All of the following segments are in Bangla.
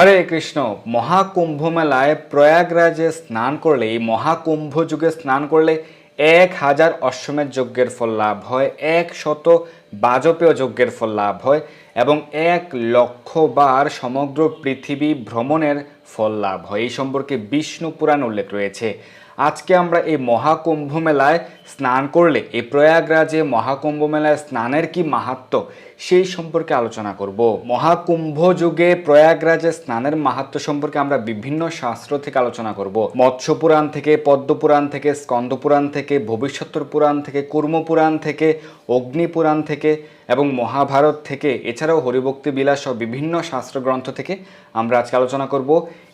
হরে কৃষ্ণ। মহাকুম্ভ মেলায় প্রয়াগরাজে স্নান করলে, এই মহাকুম্ভ যুগে স্নান করলে এক হাজার অশ্বমেধ যজ্ঞের ফল লাভ হয়, এক শত বাজপেয় যজ্ঞের ফল লাভ হয় এবং এক লক্ষ বার সমগ্র পৃথিবী ভ্রমণের ফল লাভ হয়। এই সম্পর্কে বিষ্ণু পুরাণ উল্লেখ রয়েছে। আজকে আমরা এই মহাকুম্ভ মেলায় স্নান করলে, এই প্রয়াগরাজে মহাকুম্ভ মেলায় স্নানের কি মাহাত্ম, সেই সম্পর্কে আলোচনা করব। মহাকুম্ভ যুগে প্রয়াগরাজে স্নানের মাহাত্ম সম্পর্কে আমরা বিভিন্ন শাস্ত্র থেকে আলোচনা করব। মৎস্য পুরাণ থেকে পদ্ম পুরাণ থেকে স্কন্দ পুরাণ থেকে, ভবিষ্যত্তর পুরাণ থেকে কুর্ম পুরাণ থেকে অগ্নি পুরাণ থেকে এবং মহাভারত থেকে, এছাড়াও হরিভক্তি, বিলাস সহ বিভিন্ন শাস্ত্র গ্রন্থ থেকে আমরা আজকে আলোচনা করব।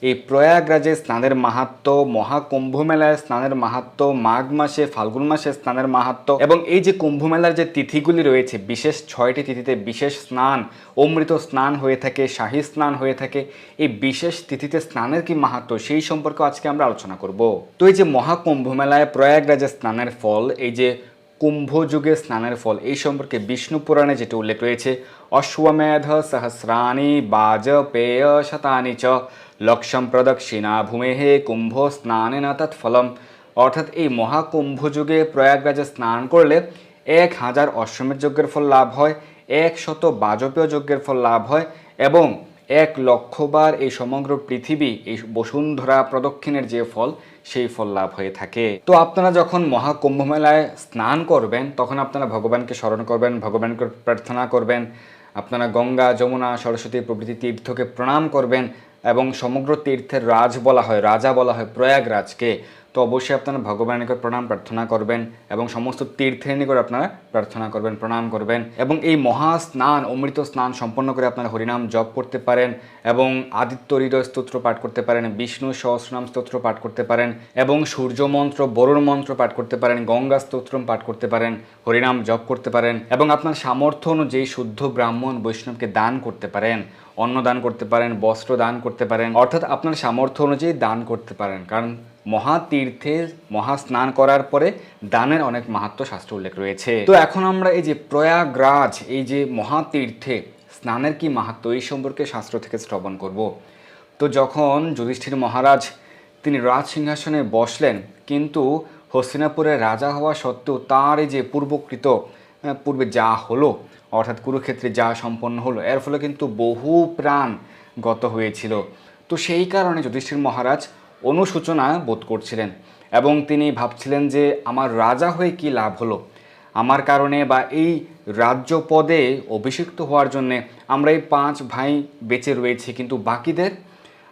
এই প্রয়াগরাজে স্নানের মাহাত্ম মহাকুম্ভ মেলায় স্নানের মাহাত্ম, মাঘ মাসে, ফাল্গুন মাসে স্নানের মাহাত্ম এবং এই যে কুম্ভ মেলার যে তিথিগুলি রয়েছে, বিশেষ ছয়টি তিথিতে বিশেষ স্নান, অমৃত স্নান হয়ে থাকে, শাহী স্নান হয়ে থাকে, এই বিশেষ তিথিতে স্নানের কি মাহাত্ম সেই সম্পর্কে আজকে আমরা আলোচনা করব। তো এই যে মহাকুম্ভ মেলায় প্রয়াগরাজে স্নানের ফল, এই যে কুম্ভ যুগে স্নানের ফল। এই সম্পর্কে বিষ্ণু পুরাণে যেটি উল্লেখ রয়েছে, অশ্বমেধ সহস্রাণি বাজপেয় শতানি চ। লক্ষম প্রদক্ষিণা ভূমেহে কুম্ভ স্নানে না তৎফলম। অর্থাৎ এই মহাকুম্ভ যুগে প্রয়াগরাজে স্নান করলে এক হাজার অশ্বমেধ যজ্ঞের ফল লাভ হয়, এক শত বাজপেয় যজ্ঞের ফল লাভ হয় এবং এক লক্ষবার এই সমগ্র পৃথিবী এই বসুন্ধরা প্রদক্ষিণের যে ফল সেই ফল লাভ হয়ে থাকে। তো আপনারা যখন মহাকুম্ভ মেলায় স্নান করবেন, তখন আপনারা ভগবানকে স্মরণ করবেন, ভগবানকে প্রার্থনা করবেন, আপনারা গঙ্গা, যমুনা, সরস্বতী প্রভৃতি তীর্থকে প্রণাম করবেন এবং সমগ্র তীর্থের রাজ বলা হয়, রাজা বলা হয় প্রয়াগরাজকে। তো অবশ্যই আপনারা ভগবানের নিকট প্রণাম, প্রার্থনা করবেন এবং সমস্ত তীর্থের নিকট আপনারা প্রার্থনা করবেন, প্রণাম করবেন এবং এই মহা স্নান, অমৃত স্নান সম্পন্ন করে আপনারা হরিনাম জপ করতে পারেন এবং আদিত্য হৃদয় স্তোত্র পাঠ করতে পারেন, বিষ্ণু সহস্রনাম স্তোত্র পাঠ করতে পারেন এবং সূর্য মন্ত্র, বরুণ মন্ত্র পাঠ করতে পারেন, গঙ্গা স্তোত্রম পাঠ করতে পারেন, হরিনাম জপ করতে পারেন এবং আপনার সামর্থ্য অনুযায়ী শুদ্ধ ব্রাহ্মণ বৈষ্ণবকে দান করতে পারেন, অন্ন দান করতে পারেন, বস্ত্র দান করতে পারেন, অর্থাৎ আপনার সামর্থ্য অনুযায়ী দান করতে পারেন। কারণ মহাতীর্থে মহাস্নান করার পরে দানের অনেক মাহাত্ম শাস্ত্র উল্লেখ রয়েছে। তো এখন আমরা এই যে প্রয়াগরাজ, এই যে মহাতীর্থে স্নানের কি মাহাত্ম, এই সম্পর্কে শাস্ত্র থেকে শ্রবণ করব। তো যখন যুধিষ্ঠির মহারাজ তিনি রাজ সিংহাসনে বসলেন, কিন্তু হস্তিনাপুরের রাজা হওয়া সত্ত্বেও তার এই যে পূর্বকৃত পূর্বে যা হলো, অর্থাৎ কুরুক্ষেত্রে যা সম্পন্ন হলো, এর ফলে কিন্তু বহু প্রাণ গত হয়েছিল। তো সেই কারণে যুধিষ্ঠির মহারাজ অনুশোচনা বোধ করছিলেন এবং তিনি ভাবছিলেন যে আমার রাজা হয়ে কি লাভ হলো? আমার কারণে বা এই রাজ্য পদে অভিষিক্ত হওয়ার জন্যে আমরা এই পাঁচ ভাই বেঁচে রয়েছি, কিন্তু বাকিদের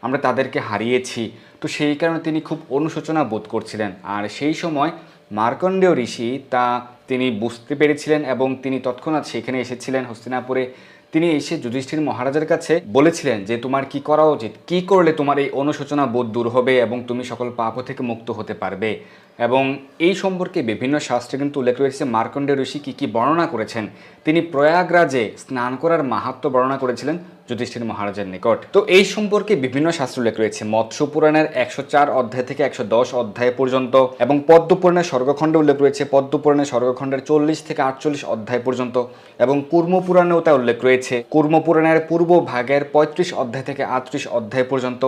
আমরা তাদেরকে হারিয়েছি। তো সেই কারণে তিনি খুব অনুশোচনা বোধ করছিলেন। আর সেই সময় মার্কণ্ডেয় ঋষি তা তিনি বুঝতে পেরেছিলেন এবং তিনি তৎক্ষণাৎ সেখানে এসেছিলেন হস্তিনাপুরে। তিনি এসে যুধিষ্ঠির মহারাজের কাছে বলেছিলেন যে তোমার কি করা উচিত? কি করলে তোমার এই অনুশোচনা বোধ দূর হবে এবং তুমি সকল পাপ থেকে মুক্ত হতে পারবে? এবং এই সম্পর্কে বিভিন্ন শাস্ত্রে কিন্তু উল্লেখ রয়েছে মার্কণ্ডে ঋষি কী কী বর্ণনা করেছেন? তিনি প্রয়াগরাজে স্নান করার মাহাত্ম বর্ণনা করেছিলেন। যুধিষ্ঠির মহারাজের নিকট। তো এই সম্পর্কে বিভিন্ন শাস্ত্র উল্লেখ রয়েছে। মৎস্য পুরাণের একশো চার অধ্যায় থেকে একশো দশ অধ্যায় পর্যন্ত এবং পদ্ম পুরাণের স্বর্গখণ্ডে উল্লেখ রয়েছে। পদ্ম পুরাণের স্বর্গখণ্ডের চল্লিশ থেকে আটচল্লিশ অধ্যায় পর্যন্ত এবং কুর্ম পুরাণেও তা উল্লেখ রয়েছে। কুর্ম পুরাণের পূর্ব ভাগের পঁয়ত্রিশ অধ্যায় থেকে আটত্রিশ অধ্যায় পর্যন্ত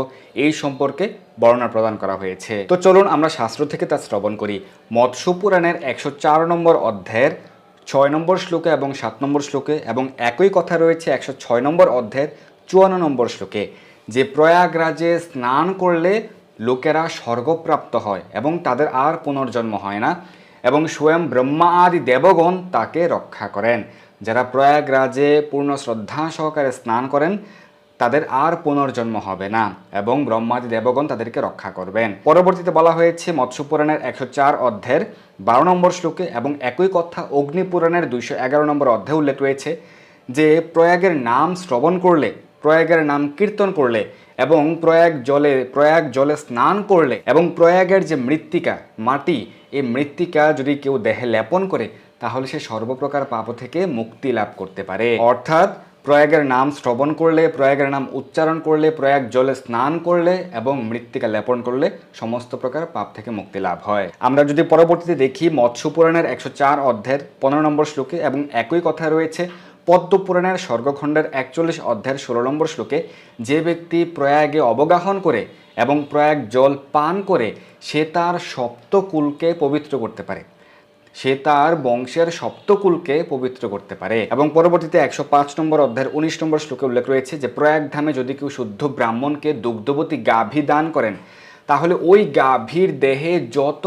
এই সম্পর্কে বর্ণনা প্রদান করা হয়েছে। তো চলুন আমরা শাস্ত্র থেকে তা শ্রবণ করি। মৎস্য পুরাণের একশো চার নম্বর অধ্যায়ের ছয় নম্বর শ্লোকে এবং সাত নম্বর শ্লোকে এবং একই কথা রয়েছে একশো ছয় নম্বর অধ্যায়ের চুয়ান্ন নম্বর শ্লোকে। যে প্রয়াগরাজে স্নান করলে লোকেরা স্বর্গপ্রাপ্ত হয় এবং তাদের আর পুনর্জন্ম হয় না এবং স্বয়ং ব্রহ্মা আদি দেবগণ তাকে রক্ষা করেন। যারা প্রয়াগরাজে পূর্ণ শ্রদ্ধা সহকারে স্নান করেন তাদের আর পুনর্জন্ম হবে না এবং ব্রহ্মাদি দেবগণ তাদেরকে রক্ষা করবেন। পরবর্তীতে বলা হয়েছে মৎস্য পুরাণের একশো চার অধ্যায়ের বারো নম্বর শ্লোকে এবং একই কথা অগ্নি পুরাণের দুইশো এগারো নম্বর অধ্যায়ে উল্লেখ রয়েছে যে, প্রয়াগের নাম শ্রবণ করলে, প্রয়াগের নাম কীর্তন করলে এবং প্রয়াগ জলে প্রয়াগ জলে স্নান করলে এবং প্রয়াগের যে মৃত্তিকা, মাটি, এই মৃত্তিকা যদি কেউ দেহে লেপন করে, তাহলে সে সর্বপ্রকার পাপ থেকে মুক্তি লাভ করতে পারে। অর্থাৎ প্রয়াগের নাম শ্রবণ করলে, প্রয়াগের নাম উচ্চারণ করলে, প্রয়াগ জলে স্নান করলে এবং মৃত্তিকা লেপন করলে সমস্ত প্রকার পাপ থেকে মুক্তি লাভ হয়। আমরা যদি পরবর্তীতে দেখি মৎস্য পুরাণের একশো চার অধ্যায়ের পনেরো নম্বর শ্লোকে এবং একই কথা রয়েছে পদ্মপুরাণের স্বর্গখণ্ডের একচল্লিশ অধ্যায়ের ষোলো নম্বর শ্লোকে, যে ব্যক্তি প্রয়াগে অবগাহন করে এবং প্রয়াগ জল পান করে, সে তার সপ্তকুলকে পবিত্র করতে পারে। সে তার বংশের সপ্তকুলকে পবিত্র করতে পারে। এবং পরবর্তীতে একশো পাঁচ নম্বর অধ্যায়ের উনিশ নম্বর শ্লোকে উল্লেখ রয়েছে যে প্রয়াগ ধামে যদি কেউ শুদ্ধ ব্রাহ্মণকে দুগ্ধবতী গাভী দান করেন, তাহলে ওই গাভীর দেহে যত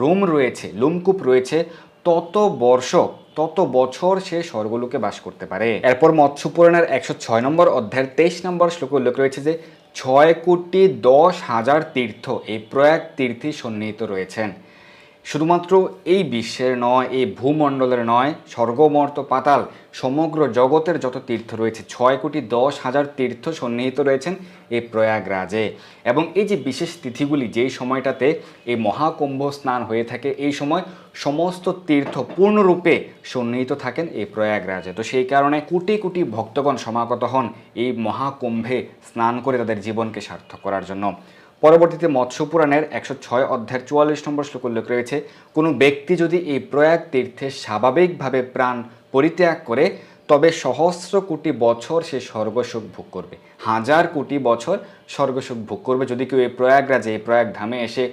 রোম রয়েছে, লোমকূপ রয়েছে, তত বর্ষ, তত বছর সে স্বর্গলোকে বাস করতে পারে। এরপর মৎস্য পুরাণের একশো ছয় নম্বর অধ্যায়ের তেইশ নম্বর শ্লোকে উল্লেখ রয়েছে যে, ছয় কোটি দশ হাজার তীর্থ এই প্রয়াগ তীর্থে সন্নিহিত রয়েছেন। শুধুমাত্র এই বিশ্বের নয়, এই ভূমণ্ডলের নয়, স্বর্গমর্ত পাতাল, সমগ্র জগতের যত তীর্থ রয়েছে, ছয় কোটি দশ হাজার তীর্থ সন্নিহিত রয়েছেন এই প্রয়াগরাজে। এবং এই যে বিশেষ তিথিগুলি, যেই সময়টাতে এই মহাকুম্ভ স্নান হয়ে থাকে, এই সময় সমস্ত তীর্থ পূর্ণরূপে সন্নিহিত থাকেন এই প্রয়াগরাজে। তো সেই কারণে কোটি কোটি ভক্তগণ সমাগত হন এই মহাকুম্ভে স্নান করে তাদের জীবনকে সার্থক করার জন্য। পরবর্তীতে মৎস্য পুরাণের একশো ছয় অধ্যায়ের চুয়াল্লিশ নম্বর শ্লোক উল্লেখ রয়েছে, কোনো ব্যক্তি যদি এই প্রয়াগ তীর্থে স্বাভাবিকভাবে প্রাণ পরিত্যাগ করে, তবে সহস্র কোটি বছর সে স্বর্গসুখ ভোগ করবে। হাজার কোটি বছর স্বর্গসুখ ভোগ করবে। যদি কেউ এই প্রয়াগরাজে, এই প্রয়াগ ধামে এসে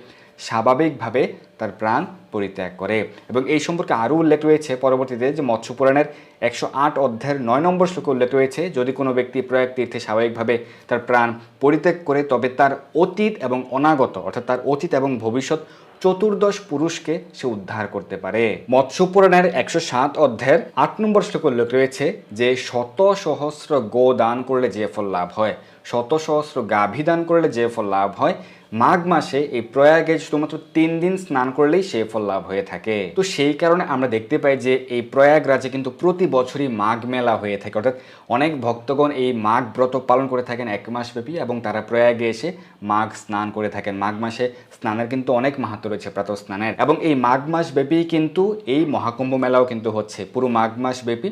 স্বাভাবিকভাবে তার প্রাণ পরিত্যাগ করে। এবং এই সম্পর্কে আরও উল্লেখ রয়েছে পরবর্তীতে যে মৎস্য পুরাণের একশো আট অধ্যায়ের নয় নম্বর শ্লোকে উল্লেখ রয়েছে, যদি কোনো ব্যক্তি প্রয়াগ তীর্থে স্বাভাবিকভাবে তার প্রাণ পরিত্যাগ করে, তবে তার অতীত এবং অনাগত, অর্থাৎ তার অতীত এবং ভবিষ্যৎ চতুর্দশ পুরুষকে সে উদ্ধার করতে পারে। মৎস্য পুরাণের একশো সাত অধ্যায়ের আট নম্বর শ্লোকে উল্লেখ রয়েছে যে শত সহস্র গো দান করলে যে ফল লাভ হয়। শত সহস্র গাভী দান করলে যে ফল লাভ হয়, মাঘ মাসে এই প্রয়াগে শুধুমাত্র তিন দিন স্নান করলেই সে ফল লাভ হয়ে থাকে। তো সেই কারণে আমরা দেখতে পাই যে এই প্রয়াগরাজে কিন্তু প্রতি বছরই মাঘ মেলা হয়ে থাকে। অর্থাৎ অনেক ভক্তগণ এই মাঘ ব্রত পালন করে থাকেন এক মাস ব্যাপী এবং তারা প্রয়াগে এসে মাঘ স্নান করে থাকেন। মাঘ মাসে স্নানের কিন্তু অনেক মাহাত্ম রয়েছে প্রাতঃ স্নানের। এবং এই মাঘ মাস ব্যাপী কিন্তু এই মহাকুম্ভ মেলাও কিন্তু হচ্ছে। পুরো মাঘ মাস ব্যাপী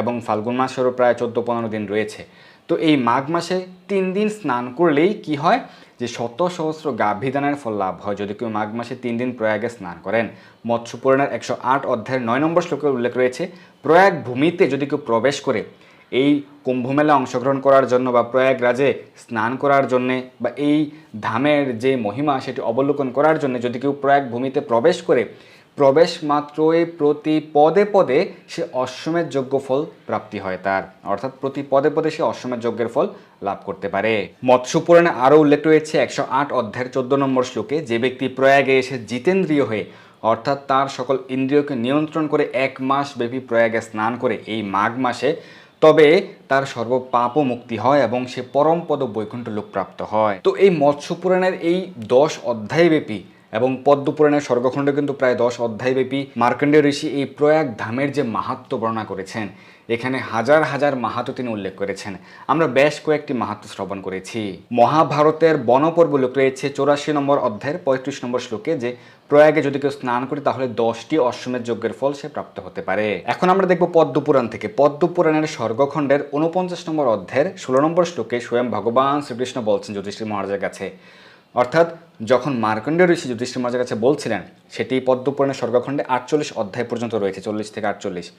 এবং ফাল্গুন মাসেরও প্রায় চোদ্দ পনেরো দিন রয়েছে। তো এই মাঘ মাসে তিন দিন স্নান করলেই কি হয়? যে শত সহস্র গাভীদানের ফল লাভ হয় যদি কেউ মাঘ মাসে তিন দিন প্রয়াগে স্নান করেন। মৎস্য পুরাণের একশো আট অধ্যায়ের নয় নম্বর শ্লোকে উল্লেখ রয়েছে, প্রয়াগ ভূমিতে যদি কেউ প্রবেশ করে, এই কুম্ভমেলা অংশগ্রহণ করার জন্য বা প্রয়াগরাজে স্নান করার জন্যে বা এই ধামের যে মহিমা সেটি অবলোকন করার জন্য যদি কেউ প্রয়াগ ভূমিতে প্রবেশ করে প্রবেশ মাত্রই প্রতি পদে পদে সে অশ্বমেধ যোগ্য ফল প্রাপ্তি হয় তার। অর্থাৎ প্রতি পদে পদে সে অশ্বমেধ যজ্ঞের ফল লাভ করতে পারে। মৎস্য পুরাণে আরও উল্লেখ রয়েছে একশো আট অধ্যায়ের চোদ্দ নম্বর শ্লোকে, যে ব্যক্তি প্রয়াগে এসে জিতেন্দ্রীয় হয়ে, অর্থাৎ তার সকল ইন্দ্রিয়কে নিয়ন্ত্রণ করে এক মাস ব্যাপী প্রয়াগে স্নান করে এই মাঘ মাসে, তবে তার সর্ব পাপও মুক্তি হয় এবং সে পরম পদ বৈকুণ্ঠ লোক প্রাপ্ত হয়। তো এই মৎস্য পুরাণের এই দশ অধ্যায়ব্যাপী এবং পদ্মপুরাণের স্বর্গখণ্ড কিন্তু প্রায় দশ অধ্যায়ব্যাপী। মার্কণ্ডেয় ঋষি এই প্রয়াগ ধামের যে মাহাত্ম বর্ণনা করেছেন, এখানে হাজার হাজার মাহাত্ম তিনি উল্লেখ করেছেন। আমরা বেশ কয়েকটি মাহাত্ম শ্রবণ করেছি। মহাভারতের বনপর্ব উল্লেখ রয়েছে চৌরাশি নম্বর অধ্যায়ের পঁয়ত্রিশ নম্বর শ্লোকে যে, প্রয়াগে যদি কেউ স্নান করে তাহলে দশটি অশ্বমের যজ্ঞের ফল সে প্রাপ্ত হতে পারে। এখন আমরা দেখব পদ্মপুরাণ থেকে। পদ্মপুরাণের স্বর্গখণ্ডের উনপঞ্চাশ নম্বর অধ্যায়ের ষোলো নম্বর শ্লোকে স্বয়ং ভগবান শ্রীকৃষ্ণ বলছেন যুধিষ্ঠির মহারাজের কাছে অর্থাৎ যখন মার্কণ্ডেয় ঋষি যুধিষ্ঠির মহারাজের কাছে বলছিলেন, সেটি পদ্মপুরাণের স্বর্গখণ্ডে আটচল্লিশ অধ্যায় পর্যন্ত রয়েছে, চল্লিশ থেকে আটচল্লিশ।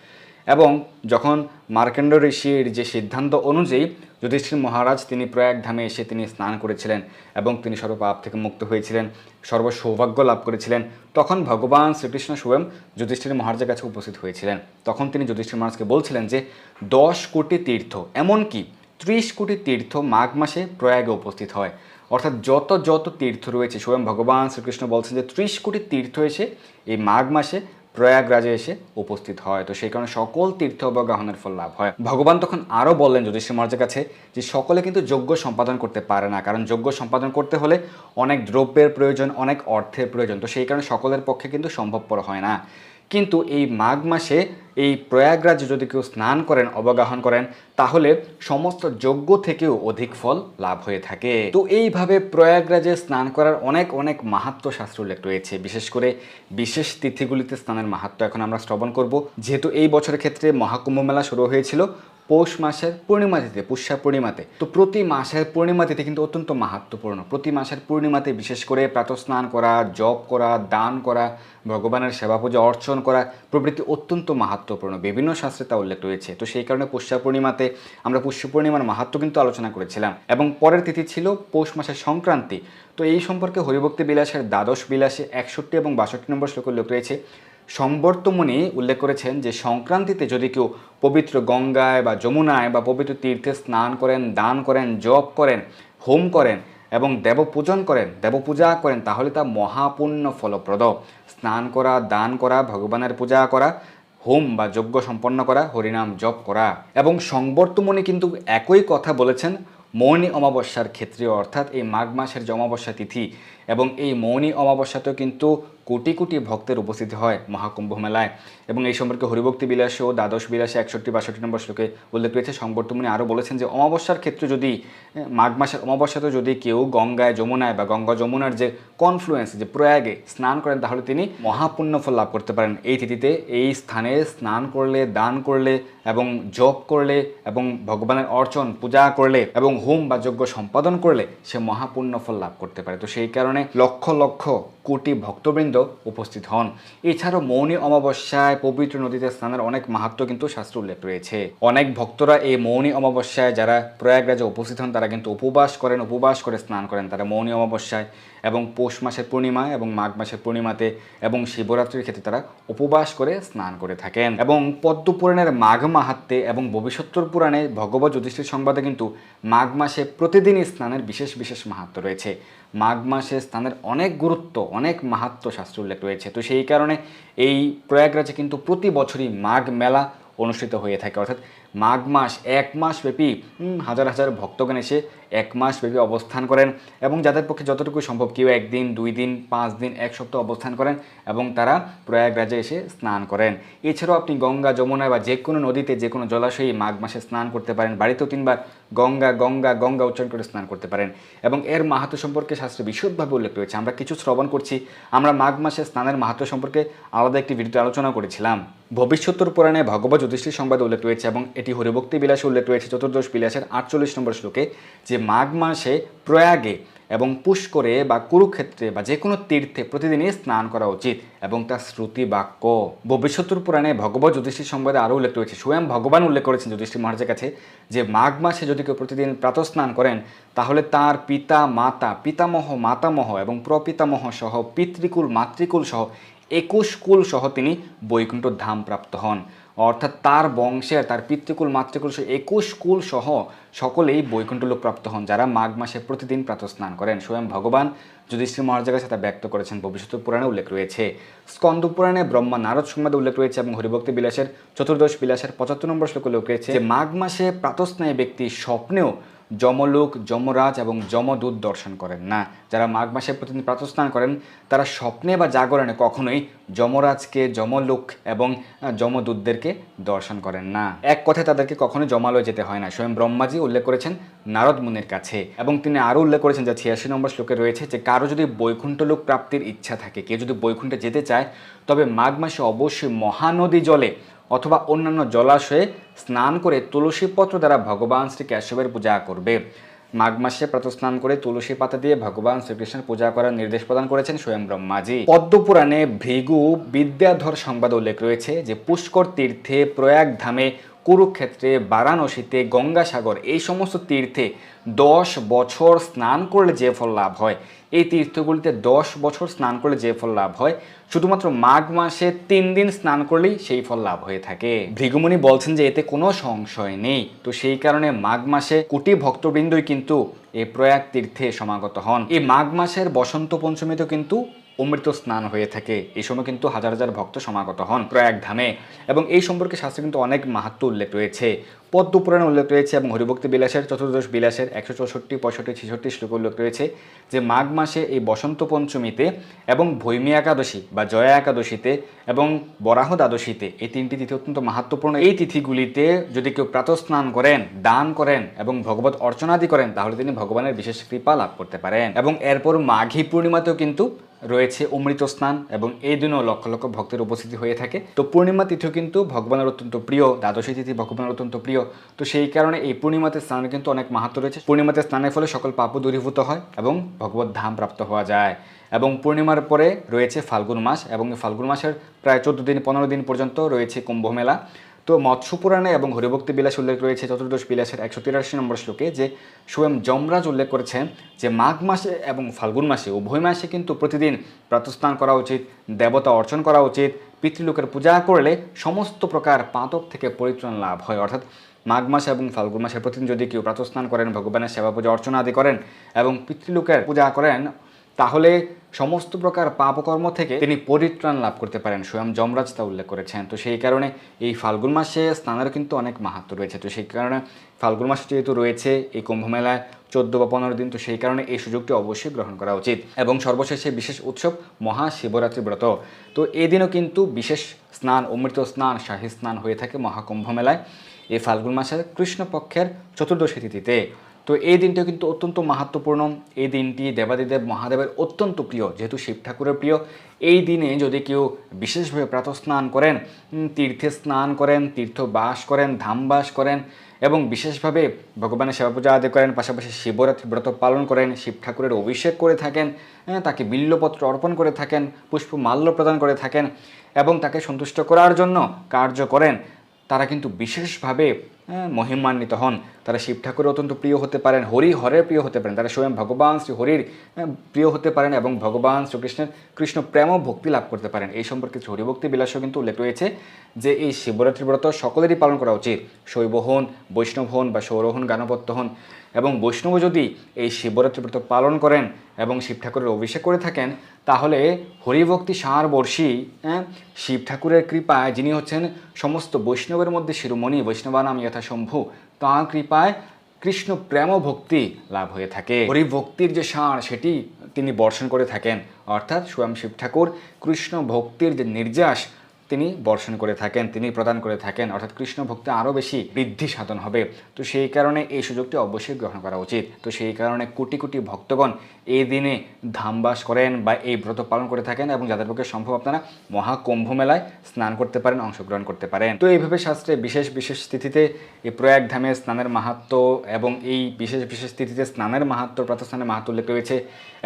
এবং যখন মার্কণ্ড ঋষির যে সিদ্ধান্ত অনুযায়ী যুধিষ্ঠির মহারাজ তিনি প্রয়াগ ধামে এসে তিনি স্নান করেছিলেন এবং তিনি সর্বপাপ থেকে মুক্ত হয়েছিলেন সর্ব সৌভাগ্য লাভ করেছিলেন, তখন ভগবান শ্রীকৃষ্ণ স্বয়ং যুধিষ্ঠির মহারাজের কাছে উপস্থিত হয়েছিলেন। তখন তিনি যুধিষ্ঠির মহারাজকে বলছিলেন যে, দশ কোটি তীর্থ, এমনকি ত্রিশ কোটি তীর্থ মাঘ মাসে প্রয়াগে উপস্থিত হয়। অর্থাৎ যত যত তীর্থ রয়েছে, স্বয়ং ভগবান শ্রীকৃষ্ণ বলছেন যে ত্রিশ কোটি তীর্থ এসে এই মাঘ মাসে প্রয়াগরাজে এসে উপস্থিত হয়। তো সেই কারণে সকল তীর্থ অবগাহনের ফল লাভ হয়। ভগবান তখন আরও বললেন যুধিষ্ঠির মহারাজের কাছে যে সকলে কিন্তু যোগ্য সম্পাদন করতে পারে না, কারণ যোগ্য সম্পাদন করতে হলে অনেক দ্রব্যের প্রয়োজন, অনেক অর্থের প্রয়োজন। তো সেই কারণে সকলের পক্ষে কিন্তু সম্ভবপর হয় না। কিন্তু এই মাঘ মাসে এই প্রয়াগরাজে যদি কেউ স্নান করেন, অবগাহন করেন, তাহলে সমস্ত যজ্ঞ থেকেও অধিক ফল লাভ হয়ে থাকে। তো এইভাবে প্রয়াগরাজে স্নান করার অনেক অনেক মাহাত্ম শাস্ত্র উল্লেখ রয়েছে। বিশেষ করে বিশেষ তিথিগুলিতে স্নানের মাহাত্ম এখন আমরা শ্রবণ করব। যেহেতু এই বছরের ক্ষেত্রে মহাকুম্ভ মেলা শুরু হয়েছিল পৌষ মাসের পূর্ণিমা তিথিতে পুষ্যা পূর্ণিমাতে। তো প্রতি মাসের পূর্ণিমা তিথি কিন্তু অত্যন্ত মাহাত্মপূর্ণ প্রতি মাসের পূর্ণিমাতে বিশেষ করে প্রাতঃস্নান করা, জপ করা, দান করা, ভগবানের সেবা পূজা, অর্চন করা প্রভৃতি অত্যন্ত মাহাত্মপূর্ণ বিভিন্ন শাস্ত্রে তা উল্লেখ রয়েছে। তো সেই কারণে পুষ্যা পূর্ণিমাতে আমরা পুষ্য পূর্ণিমার মাহাত্ম কিন্তু আলোচনা করেছিলাম। এবং পরের তিথি ছিল পৌষ মাসের সংক্রান্তি। তো এই সম্পর্কে হরিভক্তি বিলাসের দ্বাদশ বিলাসে একষট্টি এবং বাষট্টি নম্বর শ্লোক উল্লেখ রয়েছে সম্বর্তমণি উল্লেখ করেছেন যে সংক্রান্তিতে যদি কেউ পবিত্র গঙ্গায় বা যমুনায় বা পবিত্র তীর্থে স্নান করেন, দান করেন, জপ করেন, হোম করেন এবং দেবপূজন করেন, দেবপূজা করেন, তাহলে তা মহাপুণ্য ফলপ্রদ। স্নান করা, দান করা, ভগবানের পূজা করা, হোম বা যজ্ঞ সম্পন্ন করা, হরিনাম জপ করা এবং সংবর্তমণি কিন্তু একই কথা বলেছেন, মৌনী অমাবস্যার ক্ষেত্রে, অর্থাৎ এই মাঘ মাসের যে অমাবস্যা তিথি এবং এই মৌনী অমাবস্যাতেও কিন্তু কোটি কোটি ভক্তের উপস্থিতি হয় মহাকুম্ভ মেলায়। এবং এই সম্পর্কে হরিভক্তি বিলাসে ও দ্বাদশ বিলাসে একষট্টি বাষট্টি নম্বর শ্লোকে উল্লেখ রয়েছে সংবর্তমণি আরও বলেছেন যে অমাবস্যার ক্ষেত্রে যদি মাঘ মাসের অমাবস্যাতে যদি কেউ গঙ্গায় যমুনায় বা গঙ্গা যমুনার যে কনফ্লুয়েন্স যে প্রয়াগে স্নান করেন, তাহলে তিনি মহাপুণ্য ফল লাভ করতে পারেন। এই তিথিতে এই স্থানে স্নান করলে, দান করলে এবং জপ করলে এবং ভগবানের অর্চন, পূজা করলে এবং হোম বা যজ্ঞ সম্পাদন করলে সে মহাপুণ্য ফল লাভ করতে পারে। তো সেই কারণে লক্ষ লক্ষ কোটি ভক্তবৃন্দ উপস্থিত হন। এছাড়াও মৌনী অমাবস্যায় পবিত্র নদীতে স্নানের অনেক মাহাত্ম কিন্তু শাস্ত্র উল্লেখ রয়েছে। অনেক ভক্তরা এই মৌনী অমাবস্যায় যারা প্রয়াগরাজে উপস্থিত হন, তারা কিন্তু উপবাস করেন, উপবাস করে স্নান করেন। তারা মৌনী অমাবস্যায় এবং পৌষ মাসের পূর্ণিমা এবং মাঘ মাসের পূর্ণিমাতে এবং শিবরাত্রির ক্ষেত্রে তারা উপবাস করে স্নান করে থাকেন। এবং পদ্ম পুরাণের মাঘ মাহাত্মে এবং ভবিষ্যত্তর পুরাণে ভগবত যুধিষ্ঠির সংবাদে কিন্তু মাঘ মাসে প্রতিদিনই স্নানের বিশেষ বিশেষ মাহাত্ম রয়েছে। মাঘ মাসে স্নানের অনেক গুরুত্ব অনেক মাহাত্ম শাস্ত্র উল্লেখ রয়েছে। তো সেই কারণে এই প্রয়াগরাজে কিন্তু প্রতি বছরই মাঘ মেলা অনুষ্ঠিত হয়ে থাকে। অর্থাৎ মাঘ মাস, এক মাস ব্যাপী হাজার হাজার ভক্তগণ এসে এক মাস ব্যাপী অবস্থান করেন এবং যাদের পক্ষে যতটুকু সম্ভব কেউ একদিন, দুই দিন, পাঁচ দিন, এক সপ্তাহ অবস্থান করেন এবং তারা প্রয়াগরাজে এসে স্নান করেন। এছাড়াও আপনি গঙ্গা, যমুনা বা যে কোনো নদীতে, যে কোনো জলাশয়ে মাঘ মাসে স্নান করতে পারেন। বাড়িতেও তিনবার গঙ্গা গঙ্গা গঙ্গা উচ্চারণ করে স্নান করতে পারেন। এবং এর মাহাত্ম সম্পর্কে শাস্ত্রে বিশদভাবে উল্লেখ রয়েছে। আমরা কিছু শ্রবণ করছি। আমরা মাঘ মাসে স্নানের মাহাত্ম সম্পর্কে আলাদা একটি ভিডিওতে আলোচনা করেছিলাম। ভবিষ্যত্তর পুরাণে ভগবত যুধিষ্ঠির সংবাদ উল্লেখ রয়েছে এবং এটি হরিভক্তি বিলাসে উল্লেখ রয়েছে, চতুর্দশ বিলাসের আটচল্লিশ নম্বর শ্লোকে, যে মাঘ মাসে প্রয়াগে এবং পুষ্করে বা কুরুক্ষেত্রে বা যে কোনো তীর্থে প্রতিদিনই স্নান করা উচিত এবং তার শ্রুতি বাক্য। ভবিষ্যত্তর পুরাণে ভগবত যুধিষ্ঠির সম্বন্ধে আরও উল্লেখ রয়েছে। স্বয়ং ভগবান উল্লেখ করেছেন যুধিষ্ঠির মহারাজের কাছে যে মাঘ মাসে যদি কেউ প্রতিদিন প্রাতঃস্নান করেন, তাহলে তার পিতা মাতা, পিতামহ, মাতামহ এবং প্রপিতামহ সহ, পিতৃকুল, মাতৃকুল সহ, একুশ কুল সহ তিনি বৈকুণ্ঠ ধাম প্রাপ্ত হন। অর্থাৎ তার বংশের তার পিতৃকুল, মাতৃকুল সহ একুশ কুল সহ সকলেই বৈকুণ্ঠলোক প্রাপ্ত হন, যারা মাঘ মাসে প্রতিদিন প্রাতঃস্নান করেন। স্বয়ং ভগবান যুধিষ্ঠির মহারাজের কাছে তা ব্যক্ত করেছেন। ভবিষ্যৎ পুরাণে উল্লেখ রয়েছে। স্কন্দ পুরাণে ব্রহ্মা নারদ সংবাদে উল্লেখ রয়েছে এবং হরিভক্তি বিলাসের চতুর্দশ বিলাসের পঁচাত্তর নম্বর শ্লোকে উল্লেখ রয়েছে যে, মাঘ মাসে প্রাতস্নায় ব্যক্তি স্বপ্নেও যমলোক, যমরাজ এবং যমদূত দর্শন করেন না। যারা মাঘ মাসে প্রতিদিন প্রাতঃস্নান করেন, তারা স্বপ্নে বা জাগরণে কখনোই যমরাজকে, যমলোক এবং যমদূতদেরকে দর্শন করেন না। এক কথায় তাদেরকে কখনোই জমালয়ে যেতে হয় না। স্বয়ং ব্রহ্মাজি উল্লেখ করেছেন নারদ মুনির কাছে এবং তিনি আরও উল্লেখ করেছেন যে ছিয়াশি নম্বর শ্লোকে রয়েছে যে, কারও যদি বৈকুণ্ঠ লোক প্রাপ্তির ইচ্ছা থাকে, কেউ যদি বৈকুণ্ঠে যেতে চায়, তবে মাঘ মাসে অবশ্যই মহানদী জলে অথবা অন্যান্য জলাশয়ে স্নান করে তুলসী পত্র দ্বারা ভগবান শ্রী কেশবের পূজা করবে। মাঘ মাসে প্রাতঃস্নান করে তুলসী পাতা দিয়ে ভগবান শ্রীকৃষ্ণের পূজা করার নির্দেশ প্রদান করেছেন স্বয়ং ব্রহ্মাজি। পদ্মপুরাণে ভৃগু বিদ্যাধর সংবাদ উল্লেখ রয়েছে যে পুষ্কর তীর্থে প্রয়াগ ধামে কুরুক্ষেত্রে, বারাণসীতে, গঙ্গাসাগর, এই সমস্ত তীর্থে দশ বছর স্নান করলে যে ফল লাভ হয়। এই তীর্থগুলিতে দশ বছর স্নান করলে যে ফল লাভ হয়। শুধুমাত্র মাঘ মাসে তিন দিন স্নান করলেই সেই ফল লাভ হয়ে থাকে। ভৃগুমণি বলছেন যে এতে কোনো সংশয় নেই। তো সেই কারণে মাঘ মাসে কোটি ভক্তবৃন্দই কিন্তু এই প্রয়াগ তীর্থে সমাগত হন। এই মাঘ মাসের বসন্ত পঞ্চমীতেও কিন্তু অমৃত স্নান হয়ে থাকে। এই সময় কিন্তু হাজার হাজার ভক্ত সমাগত হন প্রয়াগ ধামে। এবং এই সম্পর্কে শাস্ত্রে কিন্তু অনেক মাহাত্ম উল্লেখ রয়েছে। পদ্ম পুরাণে উল্লেখ রয়েছে এবং হরিভক্তি বিলাসের, চতুর্দশ বিলাসের, একশো চৌষট্টি, পঁয়ষট্টি, ছেষট্টি শ্লোক উল্লেখ রয়েছে যে মাঘ মাসে এই বসন্ত পঞ্চমীতে এবং ভৈমী একাদশী বা জয়া একাদশীতে এবং বরাহ দ্বাদশীতে এই তিনটি তিথি অত্যন্ত মাহাত্মপূর্ণ। এই তিথিগুলিতে যদি কেউ প্রাতঃস্নান করেন, দান করেন এবং ভগবত অর্চনাদি করেন, তাহলে তিনি ভগবানের বিশেষ কৃপা লাভ করতে পারেন। এবং এরপর মাঘী পূর্ণিমাতেও কিন্তু রয়েছে অমৃত স্নান এবং এই দিনও লক্ষ লক্ষ ভক্তের উপস্থিতি হয়ে থাকে। তো পূর্ণিমা তিথিও কিন্তু ভগবানের অত্যন্ত প্রিয়, দ্বাদশী তিথি ভগবানের অত্যন্ত প্রিয়। তো সেই কারণে এই পূর্ণিমাতে স্নানের কিন্তু অনেক মাহাত্ম রয়েছে। পূর্ণিমাতে স্নানের ফলে সকল পাপও দূরীভূত হয় এবং ভগবত ধাম প্রাপ্ত হওয়া যায়। এবং পূর্ণিমার পরে রয়েছে ফাল্গুন মাস এবং ফাল্গুন মাসের প্রায় চোদ্দ দিন, পনেরো দিন পর্যন্ত রয়েছে কুম্ভ মেলা। তো মৎস্য পুরাণে এবং হরিভক্তি বিলাস উল্লেখ রয়েছে, চতুর্দশ বিলাসের একশো তিরাশি নম্বর শ্লোকে, যে স্বয়ং যমরাজ উল্লেখ করেছেন যে মাঘ মাসে এবং ফাল্গুন মাসে, উভয় মাসে কিন্তু প্রতিদিন প্রাতস্নান করা উচিত, দেবতা অর্চন করা উচিত, পিতৃলোকের পূজা করলে সমস্ত প্রকার পাতক থেকে পরিত্রাণ লাভ হয়। অর্থাৎ মাঘ মাস এবং ফাল্গুন মাসে প্রতিদিন যদি কেউ প্রাতস্নান করেন, ভগবানের সেবা পূজা অর্চনা আদি করেন এবং পিতৃলোকের পূজা করেন, তাহলে সমস্ত প্রকার পাপকর্ম থেকে তিনি পরিত্রাণ লাভ করতে পারেন, স্বয়ং যমরাজ তা উল্লেখ করেছেন। তো সেই কারণে এই ফাল্গুন মাসে স্নানের কিন্তু অনেক মাহাত্ম রয়েছে। তো সেই কারণে ফাল্গুন মাসে যেহেতু রয়েছে, এই কুম্ভ মেলায় চোদ্দ বা পনেরো দিন, তো সেই কারণে এই সুযোগটি অবশ্যই গ্রহণ করা উচিত। এবং সর্বশেষে বিশেষ উৎসব মহাশিবরাত্রি ব্রত। তো এই দিনও কিন্তু বিশেষ স্নান, অমৃত স্নান, শাহী স্নান হয়ে থাকে মহাকুম্ভ মেলায়। এই ফাল্গুন মাসের কৃষ্ণপক্ষের চতুর্দশী তিথিতে। তো এই দিনটিও কিন্তু অত্যন্ত মাহাত্মপূর্ণ এই দিনটি দেবাদিদেব মহাদেবের অত্যন্ত প্রিয়, যেহেতু শিব ঠাকুরের প্রিয়। এই দিনে যদি কেউ বিশেষভাবে প্রাতঃস্নান করেন তীর্থে স্নান করেন তীর্থ বাস করেন ধাম বাস করেন এবং বিশেষভাবে ভগবানের সেবা পূজা আদি করেন, পাশাপাশি শিবরাত্রি ব্রত পালন করেন, শিব ঠাকুরের অভিষেক করে থাকেন তাকে বিল্লপত্র অর্পণ করে থাকেন, পুষ্প মাল্য প্রদান করে থাকেন এবং তাকে সন্তুষ্ট করার জন্য কার্য করেন, তারা কিন্তু বিশেষভাবে মহিমান্বিত হন। তারা শিব ঠাকুরের অত্যন্ত প্রিয় হতে পারেন হরি হরের প্রিয় হতে পারেন। তারা স্বয়ং ভগবান শ্রী হরির হ্যাঁ, প্রিয় হতে পারেন এবং ভগবান শ্রীকৃষ্ণের কৃষ্ণ প্রেম ভক্তি লাভ করতে পারেন। এই সম্পর্কে হরিভক্তি বিলাসও কিন্তু উল্লেখ রয়েছে যে এই শিবরাত্রি ব্রত সকলেরই পালন করা উচিত। শৈব হন বৈষ্ণব হন বা সৌরহন গানপত্য হন এবং বৈষ্ণব যদি এই শিবরাত্রি ব্রত পালন করেন এবং শিব ঠাকুরের অভিষেক করে থাকেন তাহলে হরিভক্তি সার বর্ষী হ্যাঁ, শিব ঠাকুরের কৃপায় যিনি হচ্ছেন সমস্ত বৈষ্ণবের মধ্যে শিরোমণি বৈষ্ণবানাম যথা শম্ভু তাঁর কৃপায় কৃষ্ণ প্রেম ভক্তি লাভ হয়ে থাকে। হরিভক্তির যে সার, সেটি তিনি বর্ষণ করে থাকেন। অর্থাৎ স্বয়ং শিব ঠাকুর কৃষ্ণ ভক্তির যে নির্যাস তিনি বর্ষণ করে থাকেন, তিনি প্রদান করে থাকেন, অর্থাৎ কৃষ্ণ ভক্তি আরও বেশি বৃদ্ধি সাধন হবে। তো সেই কারণে এই সুযোগটি অবশ্যই গ্রহণ করা উচিত। তো সেই কারণে কোটি কোটি ভক্তগণ এই দিনে ধামবাস করেন বা এই ব্রত পালন করে থাকেন এবং যাদের পক্ষে সম্ভব আপনারা মহাকুম্ভ মেলায় স্নান করতে পারেন, অংশগ্রহণ করতে পারেন। তো এইভাবে শাস্ত্রে বিশেষ বিশেষ তিথিতে এই প্রয়াগ ধামে স্নানের মাহাত্ম এবং এই বিশেষ বিশেষ তিথিতে স্নানের মাহাত্ম, প্রাতঃস্নানের মাহাত্ম উল্লেখ রয়েছে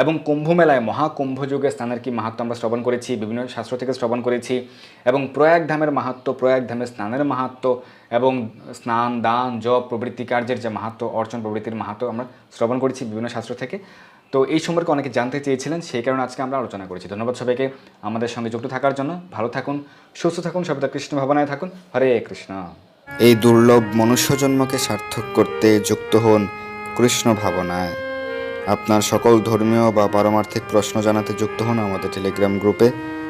এবং কুম্ভ মেলায় মহাকুম্ভ যুগে স্নানের কি মাহাত্ম আমরা শ্রবণ করেছি, বিভিন্ন শাস্ত্র থেকে শ্রবণ করেছি এবং প্রয়াগ ধামের মাহাত্ম, প্রয়াগ ধামের স্নানের মাহাত্ম এবং স্নান, দান, জপ প্রবৃত্তি কার্যের যে মাহাত্ম, অর্চন প্রবৃত্তির মাহাত্ম আমরা শ্রবণ করেছি বিভিন্ন শাস্ত্র থেকে। তো এই সম্পর্কে অনেকে জানতে চেয়েছিলেন, সেই কারণে আজকে আমরা আলোচনা করেছি। ধন্যবাদ সবাইকে আমাদের সঙ্গে যুক্ত থাকার জন্য। ভালো থাকুন, সুস্থ থাকুন, সর্বদা কৃষ্ণ ভাবনায় থাকুন। হরে কৃষ্ণ। এই দুর্লভ মনুষ্যজন্মকে সার্থক করতে যুক্ত হন কৃষ্ণ ভাবনায়। আপনার সকল ধর্মীয় বা পারমার্থিক প্রশ্ন জানাতে যুক্ত হন আমাদের টেলিগ্রাম গ্রুপে।